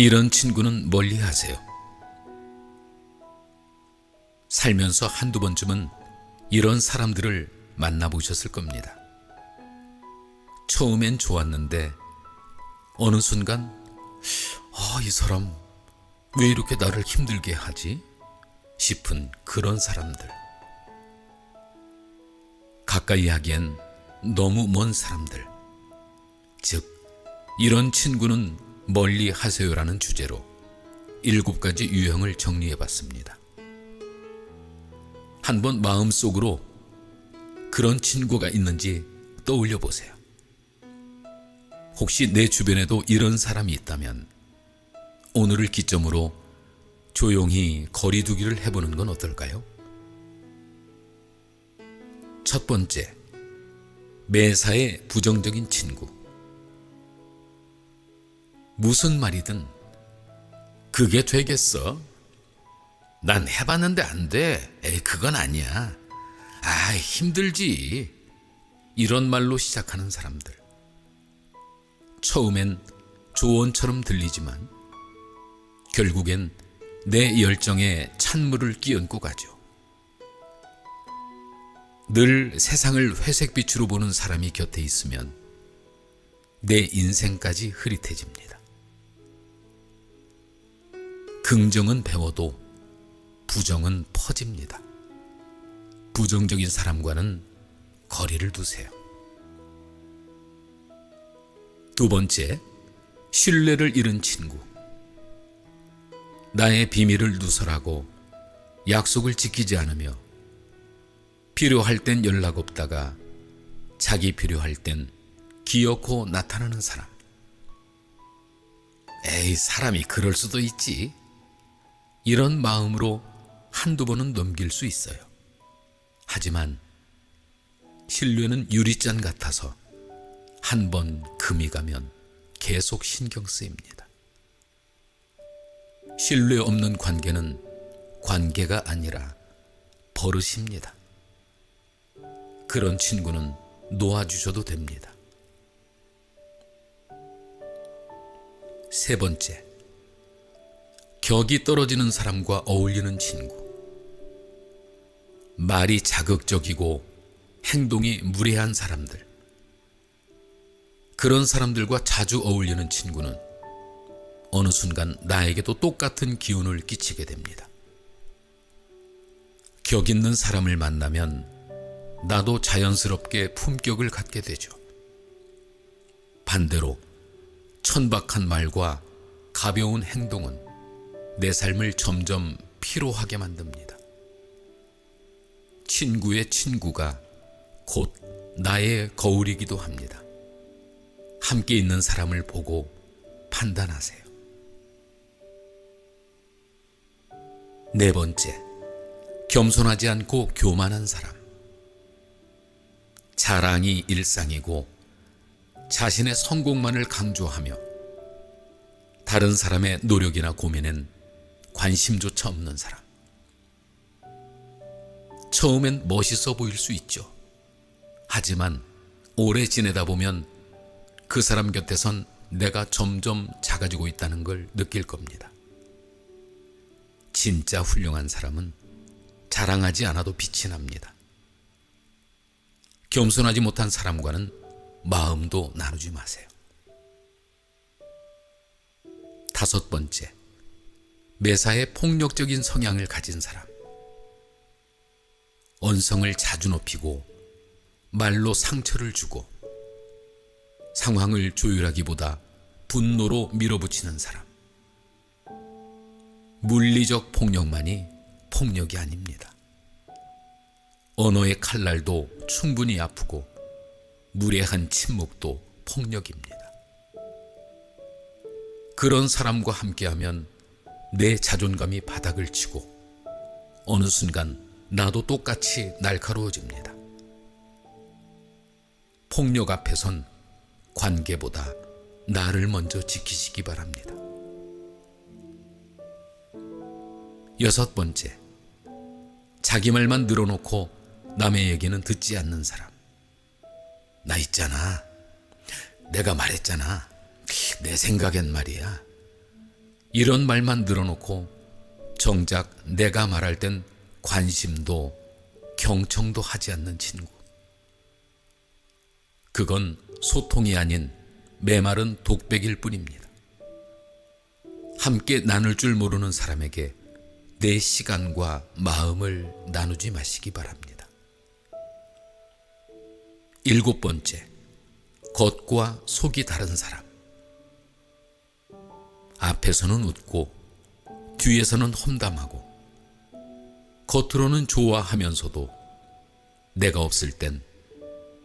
이런 친구는 멀리 하세요. 살면서 한두 번쯤은 이런 사람들을 만나보셨을 겁니다. 처음엔 좋았는데 어느 순간 아, 이 사람 왜 이렇게 나를 힘들게 하지? 싶은 그런 사람들. 가까이 하기엔 너무 먼 사람들. 즉, 이런 친구는 멀리 하세요라는 주제로 일곱 가지 유형을 정리해 봤습니다. 한번 마음속으로 그런 친구가 있는지 떠올려 보세요. 혹시 내 주변에도 이런 사람이 있다면 오늘을 기점으로 조용히 거리두기를 해보는 건 어떨까요? 첫 번째, 매사에 부정적인 친구. 무슨 말이든 그게 되겠어? 난 해봤는데 안 돼. 에이, 그건 아니야. 아, 힘들지. 이런 말로 시작하는 사람들. 처음엔 조언처럼 들리지만 결국엔 내 열정에 찬물을 끼얹고 가죠. 늘 세상을 회색빛으로 보는 사람이 곁에 있으면 내 인생까지 흐릿해집니다. 긍정은 배워도 부정은 퍼집니다. 부정적인 사람과는 거리를 두세요. 두 번째, 신뢰를 잃은 친구. 나의 비밀을 누설하고 약속을 지키지 않으며 필요할 땐 연락 없다가 자기 필요할 땐 기어코 나타나는 사람. 에이, 사람이 그럴 수도 있지. 이런 마음으로 한두 번은 넘길 수 있어요. 하지만 신뢰는 유리잔 같아서 한 번 금이 가면 계속 신경 쓰입니다. 신뢰 없는 관계는 관계가 아니라 버릇입니다. 그런 친구는 놓아주셔도 됩니다. 세 번째, 격이 떨어지는 사람과 어울리는 친구. 말이 자극적이고 행동이 무례한 사람들. 그런 사람들과 자주 어울리는 친구는 어느 순간 나에게도 똑같은 기운을 끼치게 됩니다. 격 있는 사람을 만나면 나도 자연스럽게 품격을 갖게 되죠. 반대로 천박한 말과 가벼운 행동은 내 삶을 점점 피로하게 만듭니다. 친구의 친구가 곧 나의 거울이기도 합니다. 함께 있는 사람을 보고 판단하세요. 네 번째, 겸손하지 않고 교만한 사람. 자랑이 일상이고 자신의 성공만을 강조하며 다른 사람의 노력이나 고민엔 관심조차 없는 사람. 처음엔 멋있어 보일 수 있죠. 하지만 오래 지내다 보면 그 사람 곁에선 내가 점점 작아지고 있다는 걸 느낄 겁니다. 진짜 훌륭한 사람은 자랑하지 않아도 빛이 납니다. 겸손하지 못한 사람과는 마음도 나누지 마세요. 다섯 번째, 매사에 폭력적인 성향을 가진 사람. 언성을 자주 높이고 말로 상처를 주고 상황을 조율하기보다 분노로 밀어붙이는 사람. 물리적 폭력만이 폭력이 아닙니다. 언어의 칼날도 충분히 아프고 무례한 침묵도 폭력입니다. 그런 사람과 함께하면 내 자존감이 바닥을 치고 어느 순간 나도 똑같이 날카로워집니다. 폭력 앞에선 관계보다 나를 먼저 지키시기 바랍니다. 여섯 번째, 자기 말만 늘어놓고 남의 얘기는 듣지 않는 사람. 나 있잖아. 내가 말했잖아. 내 생각엔 말이야. 이런 말만 늘어놓고 정작 내가 말할 땐 관심도 경청도 하지 않는 친구. 그건 소통이 아닌 메마른 독백일 뿐입니다. 함께 나눌 줄 모르는 사람에게 내 시간과 마음을 나누지 마시기 바랍니다. 일곱 번째, 겉과 속이 다른 사람. 앞에서는 웃고 뒤에서는 험담하고 겉으로는 좋아하면서도 내가 없을 땐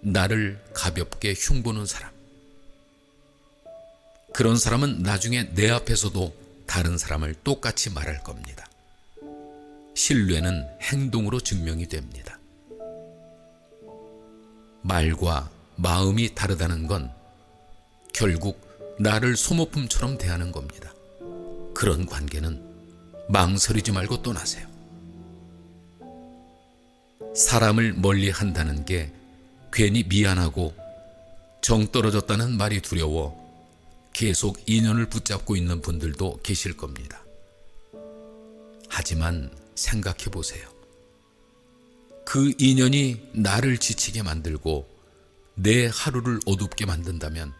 나를 가볍게 흉보는 사람. 그런 사람은 나중에 내 앞에서도 다른 사람을 똑같이 말할 겁니다. 신뢰는 행동으로 증명이 됩니다. 말과 마음이 다르다는 건 결국 나를 소모품처럼 대하는 겁니다. 그런 관계는 망설이지 말고 떠나세요. 사람을 멀리 한다는 게 괜히 미안하고 정 떨어졌다는 말이 두려워 계속 인연을 붙잡고 있는 분들도 계실 겁니다. 하지만 생각해 보세요. 그 인연이 나를 지치게 만들고 내 하루를 어둡게 만든다면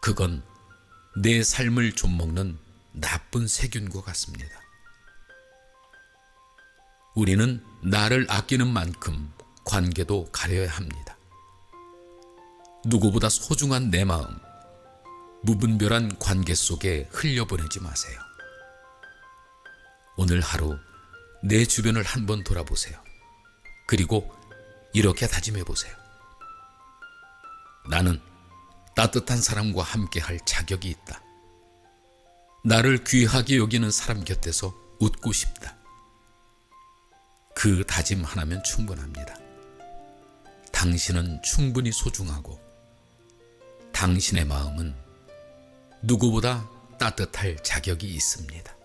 그건 내 삶을 좀먹는 나쁜 세균과 같습니다. 우리는 나를 아끼는 만큼 관계도 가려야 합니다. 누구보다 소중한 내 마음, 무분별한 관계 속에 흘려보내지 마세요. 오늘 하루 내 주변을 한번 돌아보세요. 그리고 이렇게 다짐해 보세요. 나는 따뜻한 사람과 함께 할 자격이 있다. 나를 귀하게 여기는 사람 곁에서 웃고 싶다. 그 다짐 하나면 충분합니다. 당신은 충분히 소중하고 당신의 마음은 누구보다 따뜻할 자격이 있습니다.